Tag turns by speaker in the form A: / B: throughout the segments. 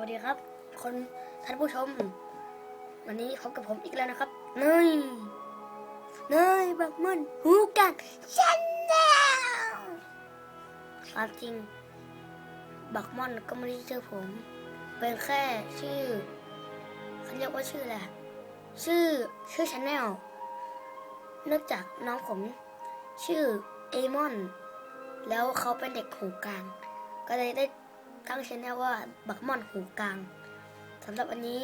A: วัสดีครับ คนท่านผู้ชม วันนี้พบกับผมอีกแล้วนะครับเนยเนยบักมันหูกันชันแนลความจริง บักมอนก็ไม่ได้ชื่อผม เป็นแค่ชื่อเขาเรียกว่าชื่ออะไรชื่อชื่อชาแนลเนื่องจากน้องผม ชื่อเอมอน แล้วเขาเป็นเด็กหูกลาง ก็เลยได้ ตั้งชแนลว่าบักมอนหูกลางสำหรับวันนี้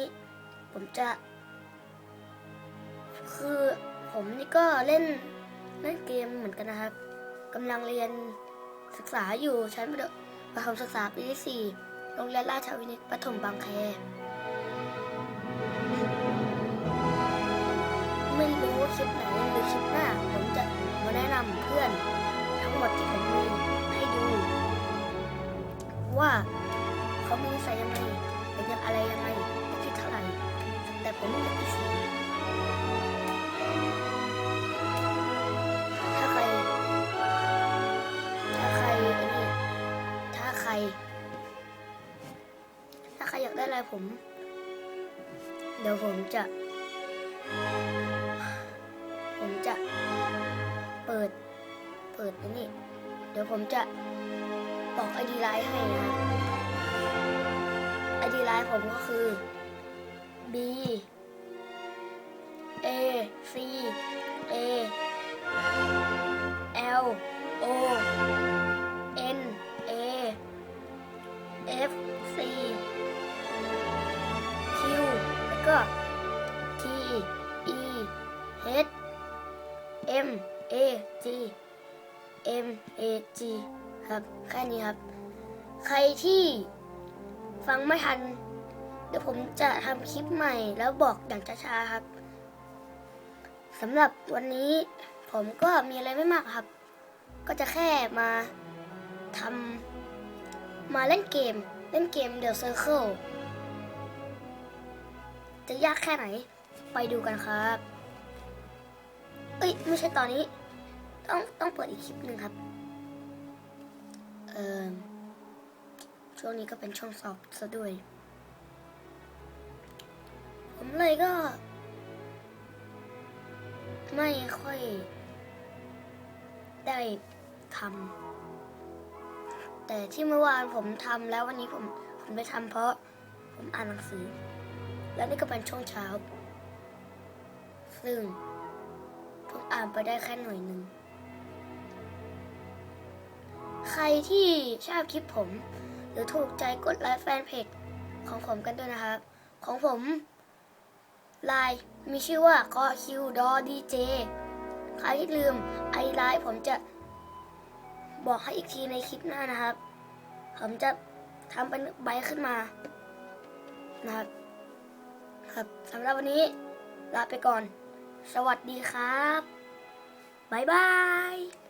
A: ผมจะ คือผมนี่ก็เล่นเล่นเกมเหมือนกันนะครับกำลังเรียนศึกษาอยู่ชั้นประถมศึกษาปีที่สี่โรงเรียนราชวินิตปฐมบางแคไม่รู้ว่าคลิปไหนหรือคลิปหน้าผมจะมาแนะนำเพื่อนทั้งหมดที่ผมมี ว่า เขามีนิสัยยังไงเป็นยังอะไรยังไงอายุเท่าไหร่ แต่ผมไม่อายุสี่ถ้าใคร ถ้าใครอ้นี่ถ้าใคร ถ้าใครอยากได้อะไรผม เดี๋ยวผมจะ ผมจะ เปิด เปิดอันนี้ เดี๋ยวผมจะ บอกไอดีไลน์ให้นะไอดีไลน์ผมก็คือ B A C A L O N A F C Q แล้วก็ T E H M A G M A G ครับ แค่นี้ครับ ใครที่ฟังไม่ทัน เดี๋ยวผมจะทำคลิปใหม่ แล้วบอกอย่างช้าๆครับสำหรับวันนี้ผมก็มีอะไรไม่มากครับ ก็จะแค่มาทำมาเล่นเกม เล่นเกม The Circle จะยากแค่ไหน ไปดูกันครับ เอ้ย ไม่ใช่ตอนนี้ ต้องต้องเปิดอีกคลิปหนึ่งครับ เออช่วงนี้ก็เป็นช่วงสอบซะด้วย ผมเลยก็ ไม่ค่อยได้ทำแต่ที่เมื่อวานผมทำแล้ววันนี้ผมผมได้ทำเพราะผมอ่านหนังสือ แล้วนี่ก็เป็นช่วงเช้า ซึ่งผมอ่านไปได้แค่หน่วยหนึ่ง ใครที่ชอบคลิปผม หรือถูกใจกดไลค์แฟนเพจของผมกันด้วยนะครับ ของผมไลน์มีชื่อว่าคอคิวดอดีเจใครที่ลืมไอไลน์ผมจะบอกให้อีกทีในคลิปหน้านะครับ ผมจะทำเป็นใบขึ้นมานะครับครับสำหรับวันนี้ลาไปก่อน สวัสดีครับ บ๊ายบาย